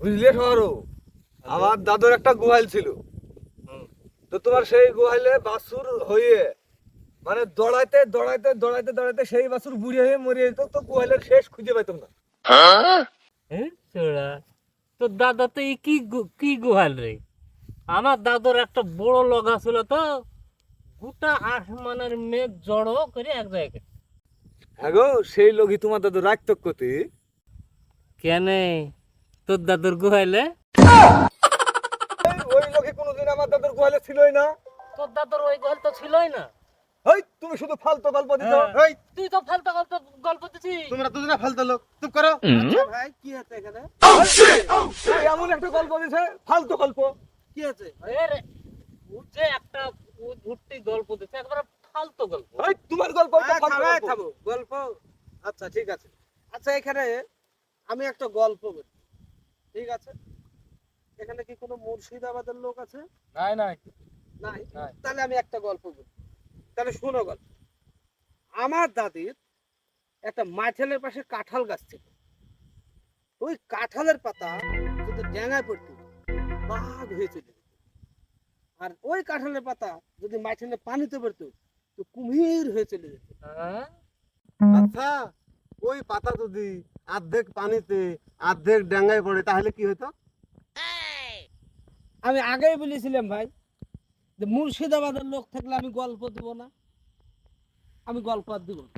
বুঝলে সরো? আমার দাদুর একটা গোহাল ছিল। তো তোমার সেই গোহালে বাছুর হয়ে মানে দড়াইতে দড়াইতে দড়াইতে দড়াইতে সেই বাছুর বুড়ি হয়ে মরে যেত তো গোহালের শেষ খুঁজে পাইতাম না। হ্যাঁ? ছোড়া দাদা তো কি গু- কি গুহাল রে? আমার দাদুর একটা বড় লগা ছিল তো গোটা আসমানের মেঘ জড়ো করে এক জায়গায় হ্যাঁ গো সেই লোকই তোমার দাদু রাখতো কতি কেনে? তোর দাদুর গুহাইলে? ওই লোকে কোনোদিন আমার দাদুর গোহালে ছিলই না। তোর দাদুর ওই গল্প তো ছিলই না। ওই তুমি শুধু ফালতু গল্প হ্যাঁ। এই তুই তো ফালতু গল্প গল্প দিছিস। তোমরা দুজনে ফালতু লোক। চুপ করো। আচ্ছা ভাই কি আছে এখানে? এই এমন একটা গল্প দিছে ফালতু গল্প। কি আছে? ও যে একটা উঠতি গল্প দিছে একবারে ফালতু গল্প। এই তোমার গল্প আয়, ফালতু গল্প। গল্প। আচ্ছা ঠিক আছে। আচ্ছা এখানে আমি একটা গল্প বলি। ঠিক আছে? এখানে কি কোনো মুর্শিদাবাদের লোক আছে? নাই নাই। নাই। তাহলে আমি একটা গল্প বলি। তাহলে শোনো গল্প। আমার দাদির একটা মাঠেলের পাশে কাঁঠাল গাছ ছিল। ওই কাঁঠালের পাতা যদি ড্যাঙায় পড়তো বাঘ হয়ে চলে যেত। আর ওই কাঁঠালের পাতা যদি মাঠেলে পানিতে পড়তো তো কুমির হয়ে চলে যেত। হ্যাঁ? আচ্ছা ওই পাতা যদি অর্ধেক পানিতে অর্ধেক ডাঙ্গায় পড়ে, তাহলে কি হতো আমি আগেই বলেছিলাম ভাই, যে মুর্শিদাবাদের লোক থাকলে আমি গল্প দিব না আমি গল্প আর দিব না।